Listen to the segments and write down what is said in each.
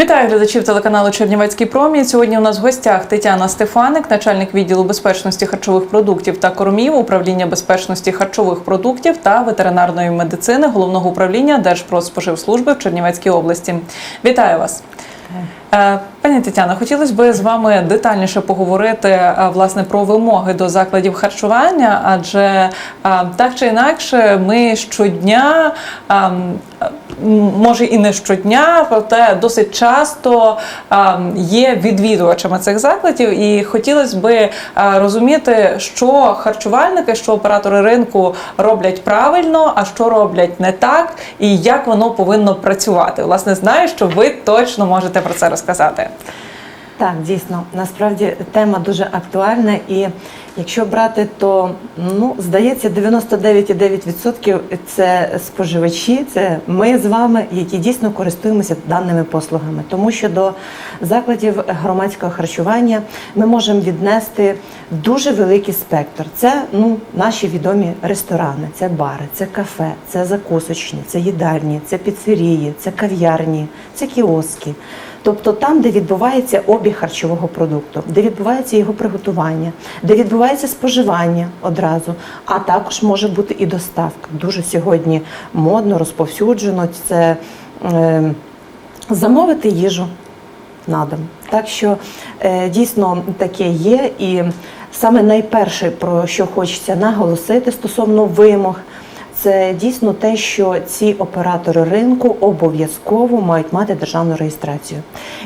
Вітаю глядачів телеканалу Чернівецький промінь. Сьогодні у нас в гостях Тетяна Стефаник, начальник відділу безпечності харчових продуктів та кормів, управління безпечності харчових продуктів та ветеринарної медицини головного управління Держпродспоживслужби в Чернівецькій області. Вітаю вас. Пані Тетяна, хотілося б з вами детальніше поговорити е, власне про вимоги до закладів харчування, адже е, так чи інакше, ми щодня, е, може і не щодня, проте досить часто е, є відвідувачами цих закладів, і хотілося б е, розуміти, що харчувальники, що оператори ринку роблять правильно, а що роблять не так, і як воно повинно працювати. Власне, знаю, що ви точно можете про це розказати. Так, дійсно, насправді тема дуже актуальна, і якщо брати, то ну здається, 99,9% це споживачі, це ми з вами, які дійсно користуємося даними послугами. Тому що до закладів громадського харчування ми можемо віднести дуже великий спектр. Це ну наші відомі ресторани, це бари, це кафе, це закусочні, це їдальні, це піцерії, це кав'ярні, це кіоски. Тобто там, де відбувається обіг харчового продукту, де відбувається його приготування, де відбувається споживання одразу, а також може бути і доставка. Дуже сьогодні модно, розповсюджено це е, замовити їжу на дом. Так що е, дійсно таке є. І саме найперше, про що хочеться наголосити стосовно вимог. Це дійсно те, що ці оператори ринку обов'язково мають мати державну реєстрацію.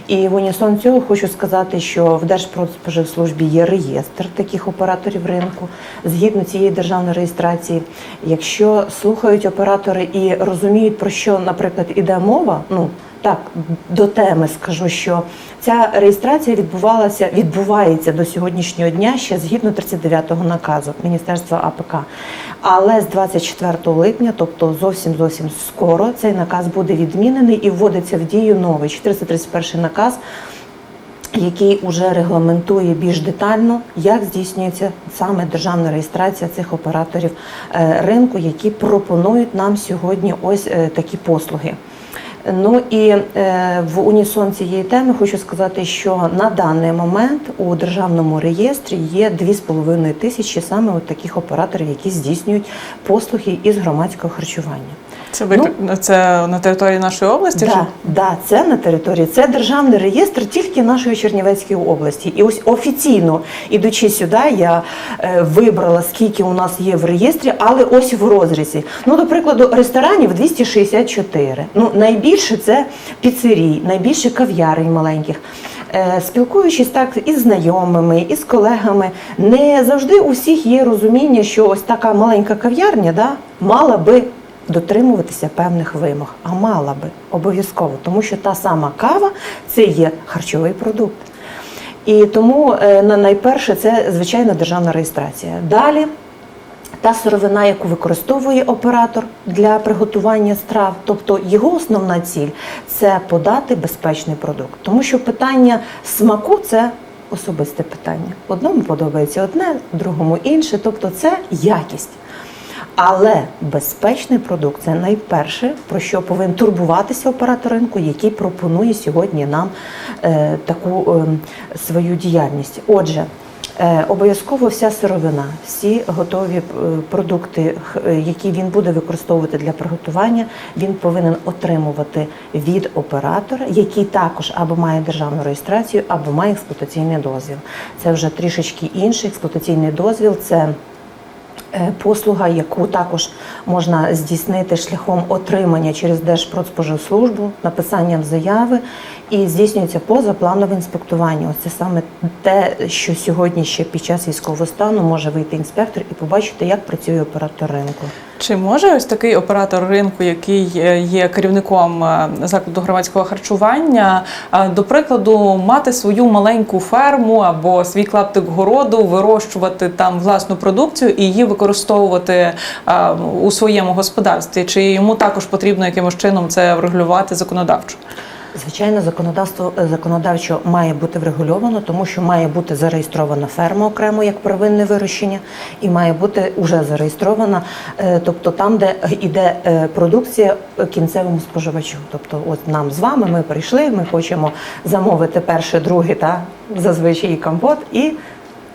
І в унісон цього хочу сказати, що в Держпродспоживслужбі є реєстр таких операторів ринку. Згідно цієї державної реєстрації, якщо слухають оператори і розуміють, про що, наприклад, іде мова, ну так, до теми скажу, що ця реєстрація відбувалася, відбувається до сьогоднішнього дня ще згідно 39-го наказу Міністерства АПК. Але з 24 липня, тобто зовсім зовсім скоро, цей наказ буде відмінений і вводиться в дію новий 431 наказ. Який уже регламентує більш детально, як здійснюється саме державна реєстрація цих операторів е, ринку, які пропонують нам сьогодні ось е, такі послуги. Ну і е, в унісон цієї теми хочу сказати, що на даний момент у державному реєстрі є 2,5 тисячі саме от таких операторів, які здійснюють послуги із громадського харчування. Це ви Ну, це на території нашої області? Да, да, це на території. Це державний реєстр тільки нашої Чернівецької області. І ось офіційно ідучи сюди, я е, вибрала скільки у нас є в реєстрі, але ось в розрізі. Ну, до прикладу, ресторанів 264. Ну, найбільше це піцерій, найбільше кав'ярень маленьких. Е, Спілкуючись так із знайомими, із колегами, не завжди у всіх є розуміння, що ось така маленька кав'ярня да, мала би дотримуватися певних вимог, а мала би обов'язково, тому що та сама кава це є харчовий продукт. І тому е, на найперше це звичайна державна реєстрація. Далі та сировина, яку використовує оператор для приготування страв, тобто його основна ціль це подати безпечний продукт, тому що питання смаку це. Особисте питання. Одному подобається одне, другому інше, тобто це якість. Але безпечний продукт це найперше, про що повинен турбуватися оператор ринку, який пропонує сьогодні нам е, таку е, свою діяльність. Отже, е, обов'язково вся сировина, всі готові е, продукти, е, які він буде використовувати для приготування, він повинен отримувати від оператора, який також або має державну реєстрацію, або має експлуатаційний дозвіл. Це вже трішечки інший експлуатаційний дозвіл. Це Послуга, яку також можна здійснити шляхом отримання через Держпродспоживслужбу, написанням заяви, і здійснюється позапланове інспектування. Ось це саме те, що сьогодні ще під час військового стану може вийти інспектор і побачити, як працює оператор ринку. Чи може ось такий оператор ринку, який е, є керівником е, закладу громадського харчування, е, до прикладу, мати свою маленьку ферму або свій клаптик городу, вирощувати там власну продукцію і її використовувати у своєму господарстві? Чи йому також потрібно якимось чином це врегулювати законодавчо? Звичайно, законодавство е, законодавчо має бути врегульовано, тому що має бути зареєстрована ферма окремо як первинне вирощення, і має бути вже зареєстрована, е, тобто там, де йде е, продукція кінцевому споживачу. Тобто, от нам з вами ми прийшли, ми хочемо замовити перше, друге та зазвичай компот і.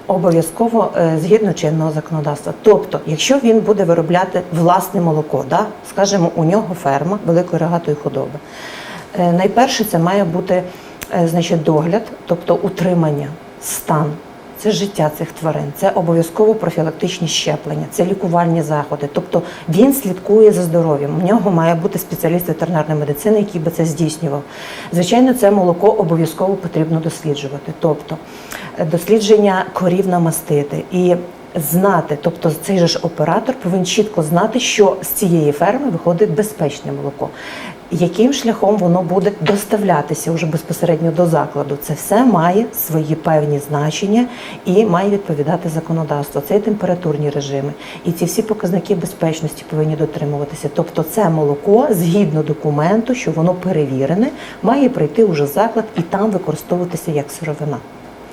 Обов'язково згідно чинного законодавства. Тобто, якщо він буде виробляти власне молоко, да, скажімо, у нього ферма великої рогатої худоби. Е, Найперше це має бути е, значить, догляд, тобто утримання, стан. Це життя цих тварин, це обов'язково профілактичні щеплення, це лікувальні заходи. Тобто він слідкує за здоров'ям. У нього має бути спеціаліст ветеринарної медицини, який би це здійснював. Звичайно, це молоко обов'язково потрібно досліджувати. Тобто е, дослідження корів намастити і знати, тобто цей же ж оператор повинен чітко знати, що з цієї ферми виходить безпечне молоко. Яким шляхом воно буде доставлятися вже безпосередньо до закладу? Це все має свої певні значення і має відповідати законодавству. Це і температурні режими, і ці всі показники безпечності повинні дотримуватися. Тобто, це молоко згідно документу, що воно перевірене, має прийти уже в заклад і там використовуватися як сировина.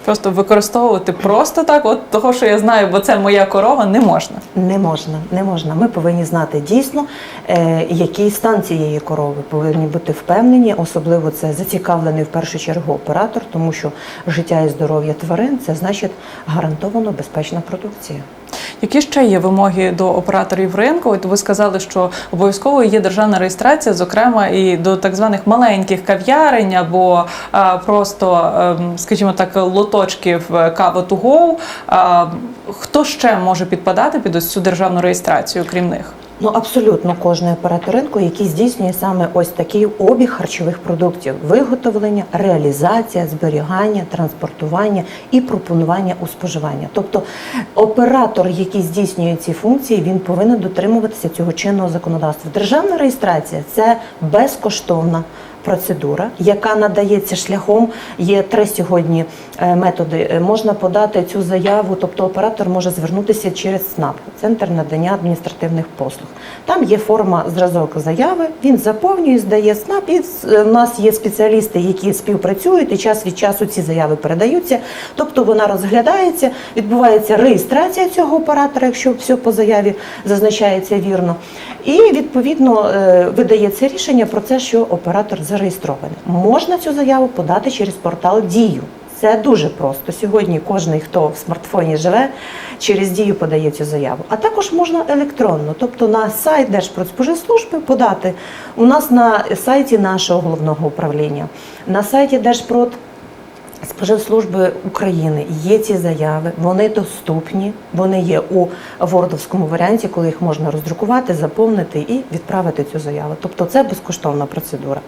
Просто використовувати просто так, от того, що я знаю, бо це моя корова, не можна. Не можна, не можна. Ми повинні знати дійсно, е, який стан цієї корови. Повинні бути впевнені, особливо це зацікавлений в першу чергу оператор, тому що життя і здоров'я тварин це значить гарантовано безпечна продукція. Які ще є вимоги до операторів ринку? От ви сказали, що обов'язково є державна реєстрація, зокрема і до так званих маленьких кав'ярень або а, просто, ем, скажімо так, лоточків кава to go. А, Хто ще може підпадати під ось цю державну реєстрацію, крім них? Ну абсолютно кожний оператор ринку, який здійснює саме ось такий обіг харчових продуктів: виготовлення, реалізація, зберігання, транспортування і пропонування у споживання. Тобто оператор, який здійснює ці функції, він повинен дотримуватися цього чинного законодавства. Державна реєстрація це безкоштовна. Процедура, яка надається шляхом, є три сьогодні е, методи. Е, Можна подати цю заяву, тобто оператор може звернутися через СНАП, центр надання адміністративних послуг. Там є форма зразок заяви. Він заповнює, здає СНАП. І е, в нас є спеціалісти, які співпрацюють і час від часу ці заяви передаються. Тобто вона розглядається, відбувається реєстрація цього оператора, якщо все по заяві зазначається вірно. І відповідно видається рішення про те, що оператор зареєстрований. Можна цю заяву подати через портал Дію. Це дуже просто. Сьогодні кожен, хто в смартфоні живе, через дію подає цю заяву. А також можна електронно, тобто на сайт Держпродспоживслужби подати. У нас на сайті нашого головного управління, на сайті Держпрод. Споживслужби України є ці заяви, вони доступні, вони є у вордовському варіанті, коли їх можна роздрукувати, заповнити і відправити цю заяву. Тобто це безкоштовна процедура.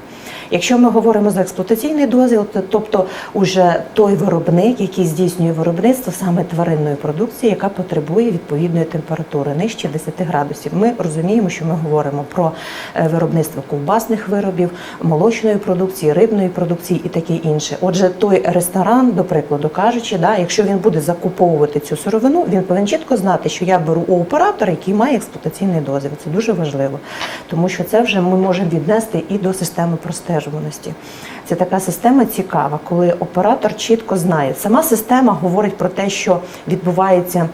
Якщо ми говоримо за експлуатаційний дозвіл, то- тобто уже той виробник, який здійснює виробництво саме тваринної продукції, яка потребує відповідної температури нижче 10 градусів. Ми розуміємо, що ми говоримо про е, виробництво ковбасних виробів, молочної продукції, рибної продукції і таке інше. Отже, той ресторан, до прикладу кажучи, да, якщо він буде закуповувати цю сировину, він повинен чітко знати, що я беру у оператора, який має експлуатаційний дозвіл. Це дуже важливо, тому що це вже ми можемо віднести і до системи простежуваності. Це така система цікава, коли оператор чітко знає. Сама система говорить про те, що відбувається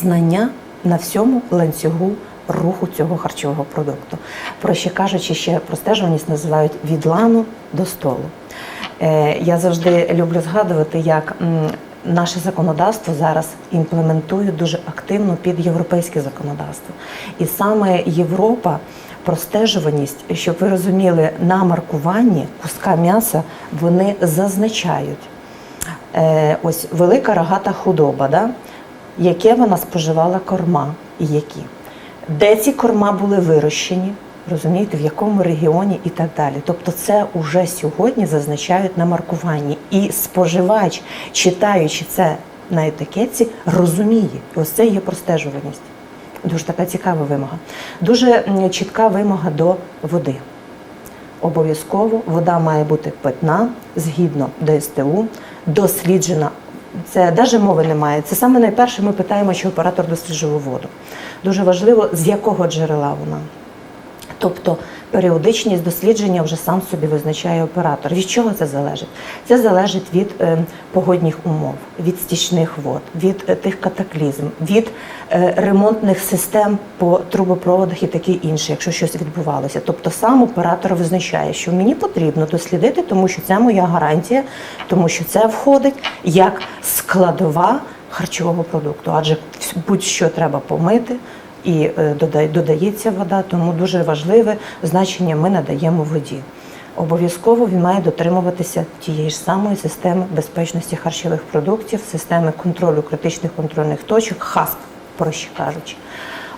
знання на всьому ланцюгу руху цього харчового продукту. Проще кажучи, ще простежуваність називають від лану до столу. Е, Я завжди люблю згадувати, як наше законодавство зараз імплементує дуже активно під європейське законодавство. І саме Європа. Простежуваність, щоб ви розуміли, на маркуванні куска м'яса вони зазначають е, ось велика рогата худоба, да? яке вона споживала корма і які. Де ці корма були вирощені, розумієте, в якому регіоні і так далі. Тобто це уже сьогодні зазначають на маркуванні. І споживач, читаючи це на етикетці, розуміє, ось це є простежуваність. Дуже така цікава вимога. Дуже чітка вимога до води. Обов'язково вода має бути питна, згідно ДСТУ, досліджена. Це навіть мови немає. Це саме найперше ми питаємо, чи оператор досліджував воду. Дуже важливо, з якого джерела вона. Тобто Періодичність дослідження вже сам собі визначає оператор. Від чого це залежить? Це залежить від е, погодних умов, від стічних вод, від е, тих катаклізм, від е, ремонтних систем по трубопроводах і таке інше, якщо щось відбувалося. Тобто сам оператор визначає, що мені потрібно дослідити, тому що це моя гарантія, тому що це входить як складова харчового продукту, адже будь-що треба помити і е, додається вода, тому дуже важливе значення ми надаємо воді. Обов'язково він має дотримуватися тієї ж самої системи безпечності харчових продуктів, системи контролю критичних контрольних точок, ХАСП, проще кажучи.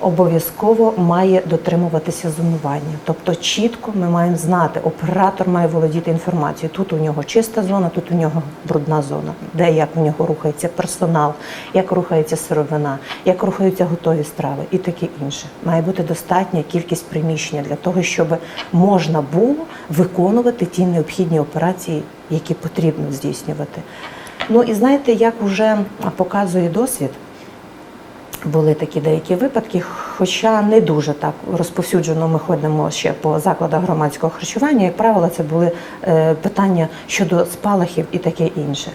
Обов'язково має дотримуватися зонування. Тобто чітко ми маємо знати, оператор має володіти інформацією. Тут у нього чиста зона, тут у нього брудна зона, де як у нього рухається персонал, як рухається сировина, як рухаються готові страви і таке інше. Має бути достатня кількість приміщення для того, щоб можна було виконувати ті необхідні операції, які потрібно здійснювати. Ну і знаєте, як вже показує досвід, були такі деякі випадки, хоча не дуже так розповсюджено ми ходимо ще по закладах громадського харчування. Як правило, це були е, питання щодо спалахів і таке інше.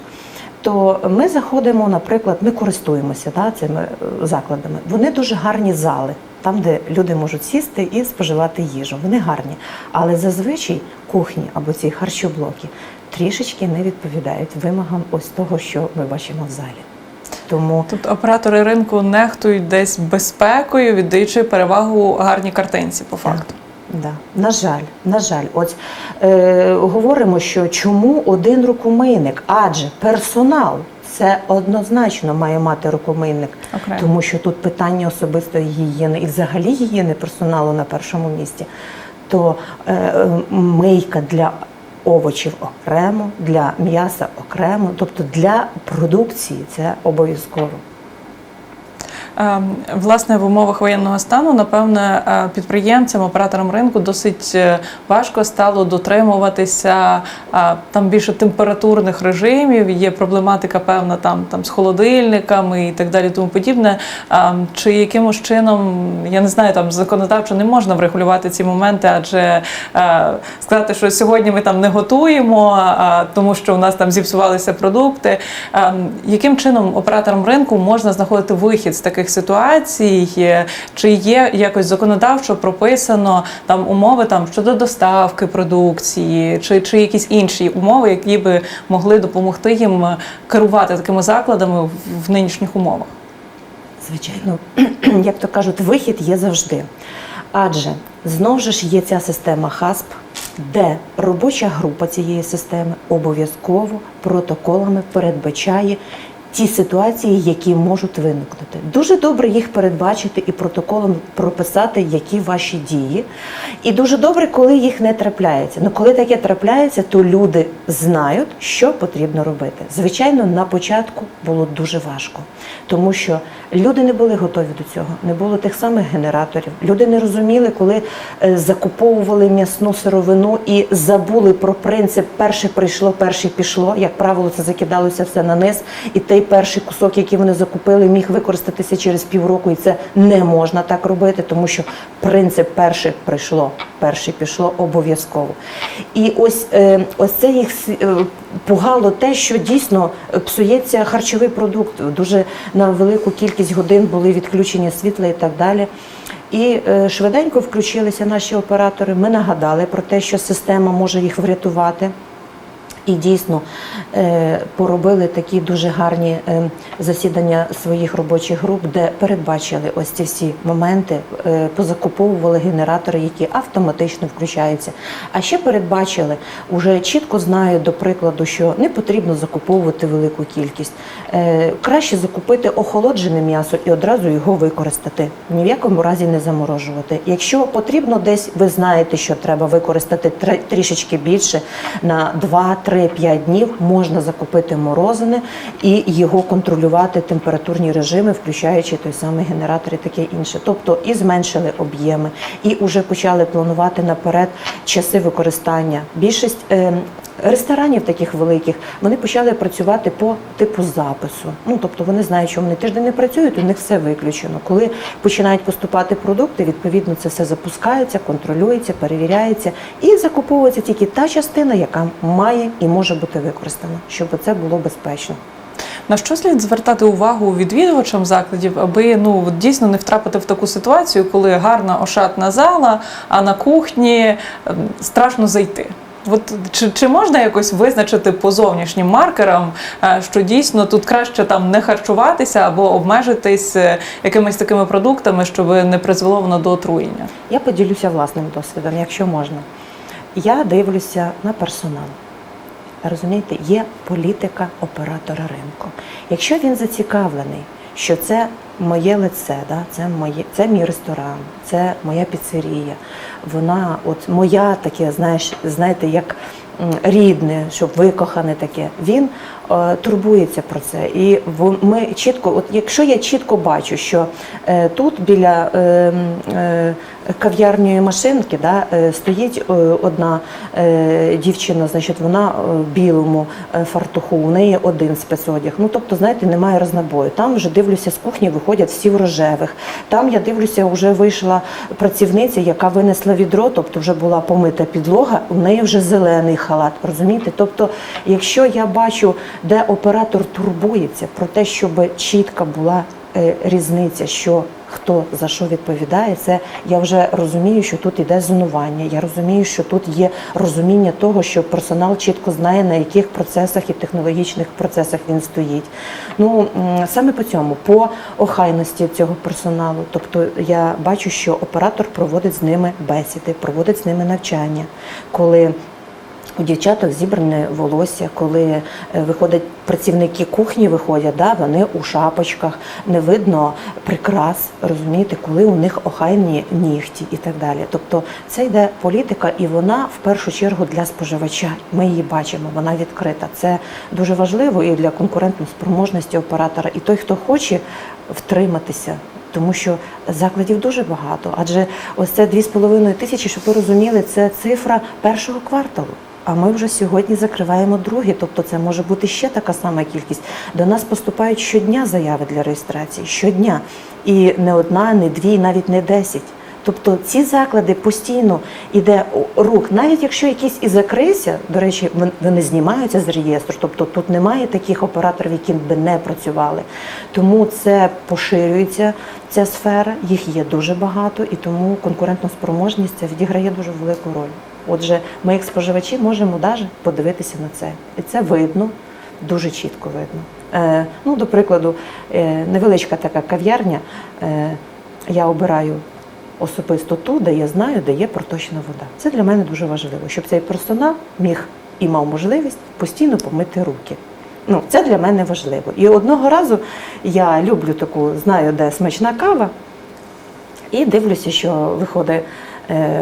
То ми заходимо, наприклад, ми користуємося да, цими е, закладами. Вони дуже гарні зали, там, де люди можуть сісти і споживати їжу. Вони гарні. Але зазвичай кухні або ці харчоблоки трішечки не відповідають вимогам ось того, що ми бачимо в залі. Тому Тобто оператори ринку нехтують десь безпекою, віддаючи перевагу гарній картинці, по факту. Да. На жаль, на жаль, от е, говоримо, що чому один рукомийник? Адже персонал це однозначно має мати рукомийник, Окремо. тому що тут питання особистої гігієни і взагалі гігієни персоналу на першому місці. То е, е, мийка для овочів окремо, для м'яса окремо, тобто для продукції це обов'язково. Е, Власне, в умовах воєнного стану, напевне, е, підприємцям, операторам ринку досить е, важко стало дотримуватися е, там більше температурних режимів. Є проблематика певна там, там з холодильниками і так далі, тому подібне. Е, Чи якимось чином, я не знаю, там законодавчо не можна врегулювати ці моменти, адже сказати, що сьогодні ми там не готуємо, тому що у нас там зіпсувалися продукти. Е, Яким чином операторам ринку можна знаходити вихід з таких ситуацій? Е, Чи є якось законодавчо прописано там умови там щодо доставки продукції, чи, чи якісь інші умови, які би могли допомогти їм е, керувати такими закладами в, в нинішніх умовах? Звичайно, як то кажуть, вихід є завжди. Адже знову ж є ця система ХАСП, де робоча група цієї системи обов'язково протоколами передбачає ті ситуації, які можуть виникнути. Дуже добре їх передбачити і протоколом прописати, які ваші дії. І дуже добре, коли їх не трапляється. Ну коли таке трапляється, то люди знають, що потрібно робити. Звичайно, на початку було дуже важко, тому що люди не були готові до цього, не було тих самих генераторів. Люди не розуміли, коли е, закуповували м'ясну сировину і забули про принцип перше прийшло, перше пішло. Як правило, це закидалося все на низ, і той перший кусок, який вони закупили, міг використатися через півроку, і це не можна так робити, тому що принцип перше прийшло, перше пішло обов'язково. І ось, е, ось це їх е, пугало те, що дійсно псується харчовий продукт. Дуже на велику кількість годин були відключення світла і так далі. І е, швиденько включилися наші оператори. Ми нагадали про те, що система може їх врятувати. І дійсно е, поробили такі дуже гарні е, засідання своїх робочих груп, де передбачили ось ці всі моменти, е, позакуповували генератори, які автоматично включаються. А ще передбачили, уже чітко знають, до прикладу, що не потрібно закуповувати велику кількість. Краще закупити охолоджене м'ясо і одразу його використати. Ні в якому разі не заморожувати. Якщо потрібно десь, ви знаєте, що треба використати трішечки більше на 2-3-5 днів, можна закупити морозини і його контролювати температурні режими, включаючи той самий генератор і таке інше. Тобто і зменшили об'єми, і вже почали планувати наперед часи використання. Більшість е, ресторанів таких великих, вони почали працювати по типу запису. Ну тобто вони знають, що вони тиждень не працюють, у них все виключено. Коли починають поступати продукти, відповідно це все запускається, контролюється, перевіряється і закуповується тільки та частина, яка має і може бути використана, щоб це було безпечно. На що слід звертати увагу відвідувачам закладів, аби ну дійсно не втрапити в таку ситуацію, коли гарна ошатна зала, а на кухні ем, страшно зайти. От чи, чи можна якось визначити по зовнішнім маркерам, е, що дійсно тут краще там не харчуватися або обмежитись е, якимись такими продуктами, щоб не призвело воно до отруєння? Я поділюся власним досвідом, якщо можна. Я дивлюся на персонал. Розумієте, є політика оператора ринку. Якщо він зацікавлений, що це моє лице, да, це, моє, це мій ресторан, це моя піцерія, вона от моя таке, знаєш, знаєте, як рідне, щоб викохане таке, він е, турбується про це. І ми чітко, от якщо я чітко бачу, що е, тут біля е, е, кав'ярньої машинки да, е, стоїть е, одна е, дівчина, значить, вона в білому фартуху, у неї один спецодяг. Ну, тобто, знаєте, немає рознобою. Там вже дивлюся, з кухні виходять всі в рожевих. Там я дивлюся, вже вийшла працівниця, яка винесла відро, тобто вже була помита підлога, у неї вже зелений халат. Розумієте? Тобто, якщо я бачу, де оператор турбується про те, щоб чітка була різниця, що хто за що відповідає, це я вже розумію, що тут іде зонування. Я розумію, що тут є розуміння того, що персонал чітко знає, на яких процесах і технологічних процесах він стоїть. Ну саме по цьому, по охайності цього персоналу. Тобто я бачу, що оператор проводить з ними бесіди, проводить з ними навчання, коли у дівчаток зібране волосся, коли е, виходять працівники кухні, виходять, да, вони у шапочках, не видно прикрас, розумієте, коли у них охайні нігті і так далі. Тобто це йде політика, і вона в першу чергу для споживача. Ми її бачимо, вона відкрита. Це дуже важливо і для конкурентної спроможності оператора. І той, хто хоче втриматися. Тому що закладів дуже багато, адже ось це 2,5 тисячі, щоб ви розуміли, це цифра першого кварталу. А ми вже сьогодні закриваємо другий, тобто це може бути ще така сама кількість. До нас поступають щодня заяви для реєстрації, щодня. І не одна, не дві, навіть не десять. Тобто ці заклади постійно йде рух, навіть якщо якийсь і закрився, до речі, вони знімаються з реєстру, тобто тут немає таких операторів, які би не працювали. Тому це поширюється ця сфера, їх є дуже багато, і тому конкурентна спроможність це відіграє дуже велику роль. Отже, ми, як споживачі, можемо навіть подивитися на це, і це видно, дуже чітко видно. Е, ну, до прикладу, е, невеличка така кав'ярня. Е, я обираю особисто ту, де я знаю, де є проточна вода. Це для мене дуже важливо, щоб цей персонал міг і мав можливість постійно помити руки. Ну, це для мене важливо. І одного разу я люблю таку, знаю, де смачна кава, і дивлюся, що виходить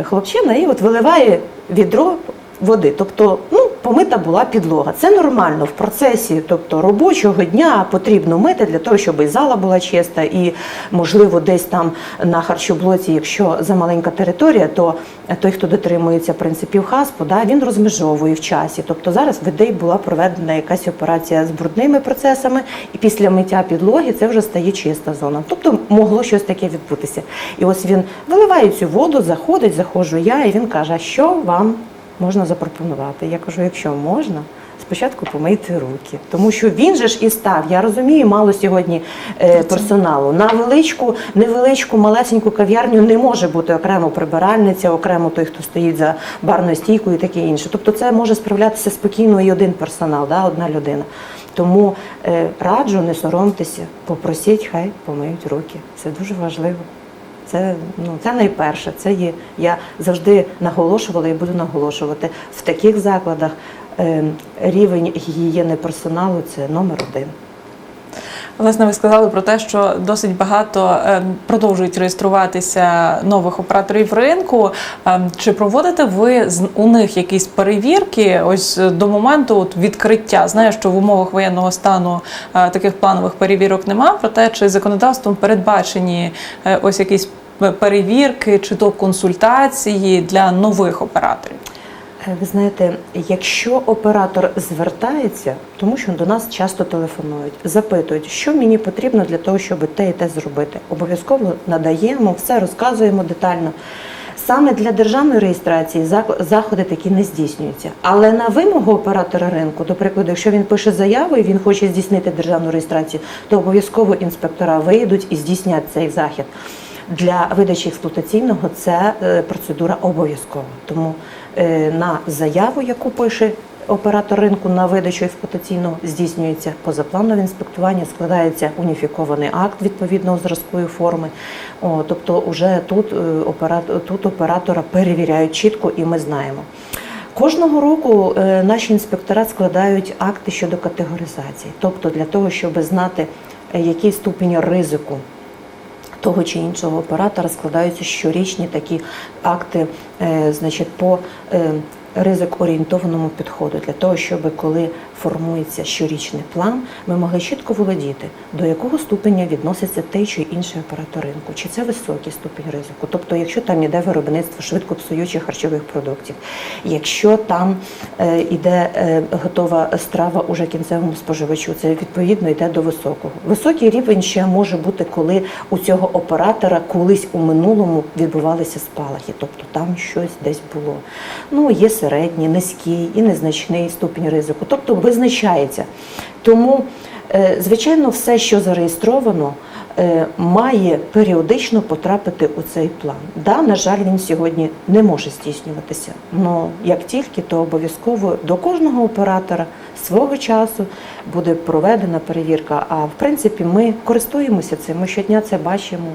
хлопчина і от виливає відро води. Тобто, ну, помита була підлога. Це нормально в процесі тобто, робочого дня потрібно мити для того, щоб і зала була чиста, і, можливо, десь там на харчоблоці, якщо замаленька територія, то той, хто дотримується принципів хаспу, да, він розмежовує в часі. Тобто зараз в ідеї була проведена якась операція з брудними процесами, і після миття підлоги це вже стає чиста зона. Тобто могло щось таке відбутися. І ось він виливає цю воду, заходить, заходжу я, і він каже, що вам можна запропонувати? Я кажу, якщо можна. Спочатку помийте руки, тому що він же ж і став. Я розумію, мало сьогодні е, персоналу. На величку, невеличку, малесеньку кав'ярню не може бути окремо прибиральниця, окремо той, хто стоїть за барною стійкою і таке інше. Тобто це може справлятися спокійно і один персонал, да, одна людина. Тому е, раджу, не соромтеся, попросіть, хай помиють руки. Це дуже важливо. Це ну це найперше. Це є. Я завжди наголошувала і буду наголошувати в таких закладах. е, Рівень гігієни персоналу це номер один. Власне, ви сказали про те, що досить багато е, продовжують реєструватися нових операторів ринку. Е, Чи проводите ви у них якісь перевірки ось до моменту відкриття? Знаю, що в умовах воєнного стану таких планових перевірок немає. Проте чи законодавством передбачені ось якісь перевірки чи то консультації для нових операторів? Е, Ви знаєте, якщо оператор звертається, тому що до нас часто телефонують, запитують, що мені потрібно для того, щоб те і те зробити. Обов'язково надаємо, все розказуємо детально. Саме для державної реєстрації заходи такі не здійснюються. Але на вимогу оператора ринку, до прикладу, якщо він пише заяву і він хоче здійснити державну реєстрацію, то обов'язково інспектора вийдуть і здійснять цей захід. Для видачі експлуатаційного це е, процедура обов'язкова. Тому е, на заяву, яку пише оператор ринку на видачу експлуатаційного, здійснюється позапланове інспектування, складається уніфікований акт відповідного зразкової форми. О, тобто, вже тут, е, оператор, тут оператора перевіряють чітко, і ми знаємо. Кожного року наші інспектора складають акти щодо категоризації, тобто для того, щоб знати, який ступінь ризику того чи іншого оператора складаються щорічні такі акти, е, значить, по е, ризик-орієнтованому підходу, для того, щоб коли формується щорічний план, ми могли чітко володіти, до якого ступеня відноситься той чи інший оператор ринку, чи це високий ступінь ризику. Тобто, якщо там іде виробництво швидко псуючих харчових продуктів, якщо там е, іде е, готова страва уже кінцевому споживачу, це відповідно йде до високого. Високий рівень ще може бути, коли у цього оператора колись у минулому відбувалися спалахи, тобто там щось десь було. Ну, є середній, низький і незначний ступінь ризику, тобто визначається. Тому, е, звичайно, все, що зареєстровано, е, має періодично потрапити у цей план. Да, на жаль, він сьогодні не може здійснюватися. але як тільки, то обов'язково до кожного оператора свого часу буде проведена перевірка. А в принципі, ми користуємося цим. Ми щодня це бачимо.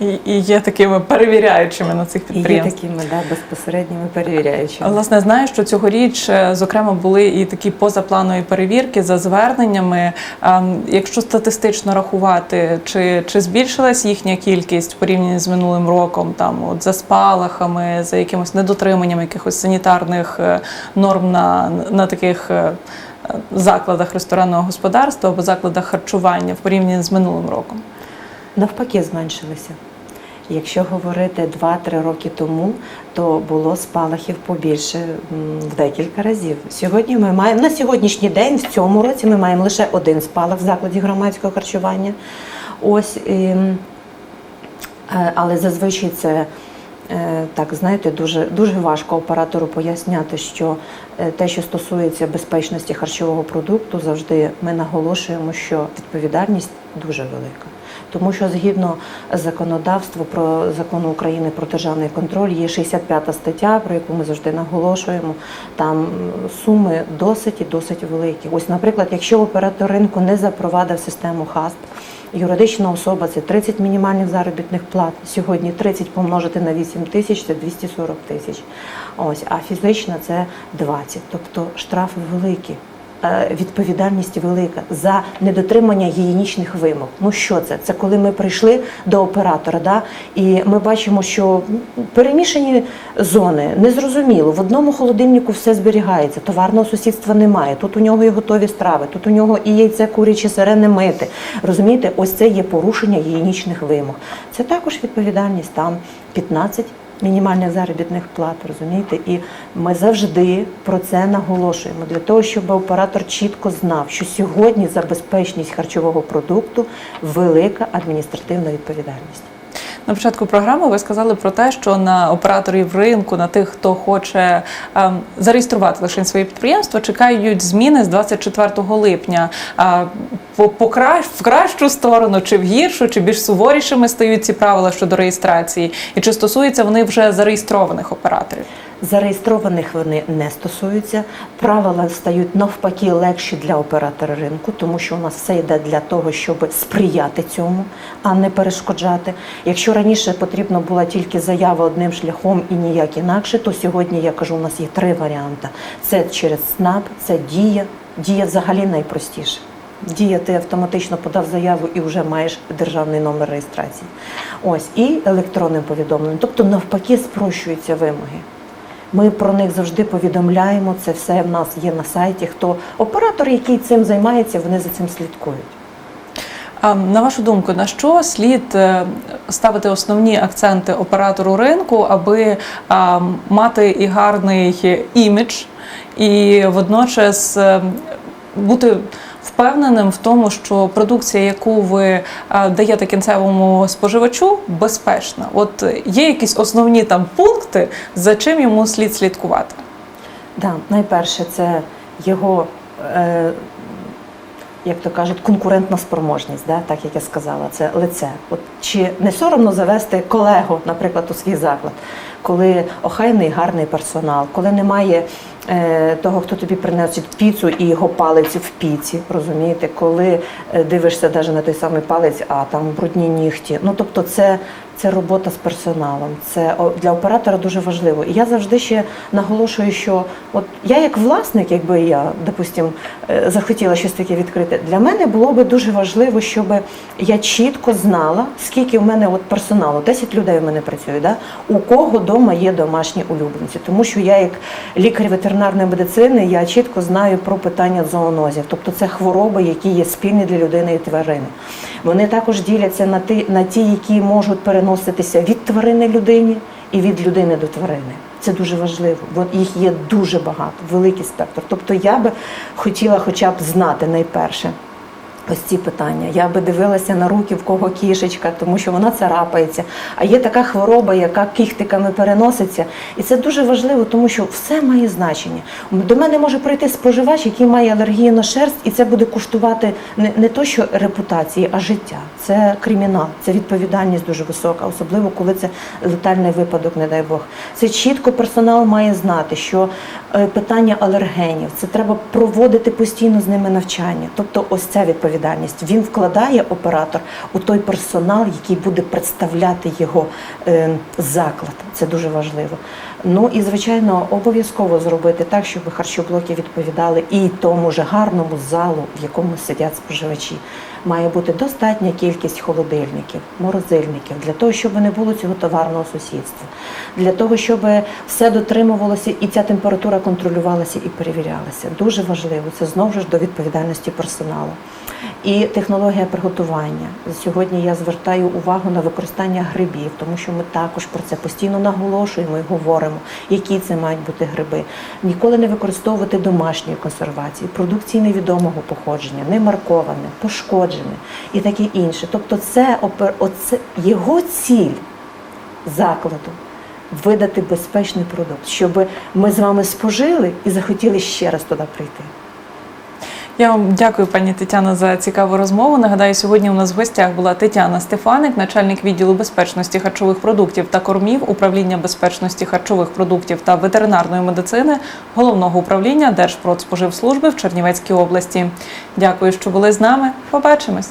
І, і є такими перевіряючими на цих І є підприємствах. такими да, безпосередніми перевіряючими. Власне, знаю, що цьогоріч, е, зокрема, були і такі позапланові перевірки за зверненнями. Ем, Якщо статистично рахувати, чи, чи збільшилась їхня кількість в порівнянні з минулим роком, там от за спалахами, за якимось недотриманням якихось санітарних е, норм на, на таких е, закладах ресторанного господарства або закладах харчування в порівнянні з минулим роком? навпаки зменшилися. Якщо говорити 2-3 роки тому, то було спалахів побільше в декілька разів. Сьогодні ми маємо на сьогоднішній день, в цьому році, ми маємо лише один спалах в закладі громадського харчування. Ось, і, е, але зазвичай це. е, Так, знаєте, дуже дуже важко оператору поясняти, що е, те, що стосується безпечності харчового продукту, завжди ми наголошуємо, що відповідальність дуже велика. Тому що згідно законодавства про закону України про державний контроль є 65 стаття, про яку ми завжди наголошуємо. Там суми досить і досить великі. Ось, наприклад, якщо оператор ринку не запровадив систему ХАСП, юридична особа це 30 мінімальних заробітних плат. Сьогодні 30 помножити на 8 тисяч це 240 тисяч. Ось, а фізична це 20. Тобто штрафи великі. Е, Відповідальність велика за недотримання гігієнічних вимог. Ну що це? Це коли ми прийшли до оператора, да, і ми бачимо, що перемішані зони незрозуміло. В одному холодильнику все зберігається, товарного сусідства немає. Тут у нього і готові страви, тут у нього і яйце курячі сирене мити. Розумієте, ось це є порушення гігієнічних вимог. Це також відповідальність там 15 мінімальних заробітних плат, розумієте? І ми завжди про це наголошуємо для того, щоб оператор чітко знав, що сьогодні за безпечність харчового продукту велика адміністративна відповідальність. На початку програми ви сказали про те, що на операторів ринку, на тих, хто хоче ем, зареєструвати лише своє підприємство, чекають зміни з 24 липня. А, по, по кращ, в кращу сторону, чи в гіршу, чи більш суворішими стають ці правила щодо реєстрації, і чи стосуються вони вже зареєстрованих операторів? Зареєстрованих вони не стосуються. Правила стають навпаки легші для оператора ринку, тому що у нас все йде для того, щоб сприяти цьому, а не перешкоджати. Якщо раніше потрібна була тільки заява одним шляхом і ніяк інакше, то сьогодні я кажу, у нас є три варіанти: це через СНАП, це дія. Дія взагалі найпростіше. Дія, ти автоматично подав заяву і вже маєш державний номер реєстрації. Ось і електронним повідомленням. Тобто навпаки спрощуються вимоги. Ми про них завжди повідомляємо. Це все в нас є на сайті. Хто оператор, який цим займається, вони за цим слідкують. А на вашу думку, на що слід е, ставити основні акценти оператору ринку, аби а, мати і гарний імідж, і водночас е, бути впевненим в тому, що продукція, яку ви даєте кінцевому споживачу, безпечна? От е, є якісь основні там пункти, за чим йому слід слідкувати? Да, найперше, це його, е, як то кажуть, конкурентна спроможність, да? так як я сказала, це лице. От чи не соромно завести колегу, наприклад, у свій заклад, коли охайний гарний персонал, коли немає е, того, хто тобі приносить піцу і його палець в піці, розумієте, коли е, дивишся навіть на той самий палець, а там брудні нігті. Ну тобто, це. Це робота з персоналом. Це для оператора дуже важливо. І я завжди ще наголошую, що от я як власник, якби я, допустим, е, захотіла щось таке відкрити, для мене було би дуже важливо, щоб я чітко знала, скільки в мене от персоналу, 10 людей в мене працює, да? у кого вдома є домашні улюбленці. Тому що я, як лікар ветеринарної медицини, я чітко знаю про питання зоонозів, тобто це хвороби, які є спільні для людини і тварини. Вони також діляться на ті, на ті, які можуть переноситися від тварини людині і від людини до тварини. Це дуже важливо, бо їх є дуже багато, великий спектр. Тобто я би хотіла хоча б знати найперше. Ось ці питання. Я би дивилася на руки, в кого кішечка, тому що вона царапається. А є така хвороба, яка кіхтиками переноситься. І це дуже важливо, тому що все має значення. До мене може прийти споживач, який має алергію на шерсть, і це буде коштувати не, не то, що репутації, а життя. Це кримінал, це відповідальність дуже висока, особливо коли це летальний випадок, не дай Бог. Це чітко персонал має знати, що е, питання алергенів, це треба проводити постійно з ними навчання. Тобто, ось ця відповідальність. Він вкладає оператор у той персонал, який буде представляти його е, заклад. Це дуже важливо. Ну і звичайно, обов'язково зробити так, щоб харчоблоки відповідали і тому ж гарному залу, в якому сидять споживачі. Має бути достатня кількість холодильників, морозильників для того, щоб не було цього товарного сусідства, для того, щоб все дотримувалося і ця температура контролювалася і перевірялася. Дуже важливо це знову ж до відповідальності персоналу. І технологія приготування. Сьогодні я звертаю увагу на використання грибів, тому що ми також про це постійно наголошуємо і говоримо, які це мають бути гриби. Ніколи не використовувати домашньої консервації, продукції невідомого походження, не марковане, пошкоджене і таке інше. Тобто, це оце його ціль закладу. Видати безпечний продукт, щоб ми з вами спожили і захотіли ще раз туди прийти. Я вам дякую, пані Тетяно, за цікаву розмову. Нагадаю, сьогодні у нас в гостях була Тетяна Стефаник, начальник відділу безпечності харчових продуктів та кормів, управління безпечності харчових продуктів та ветеринарної медицини головного управління Держпродспоживслужби в Чернівецькій області. Дякую, що були з нами. Побачимось.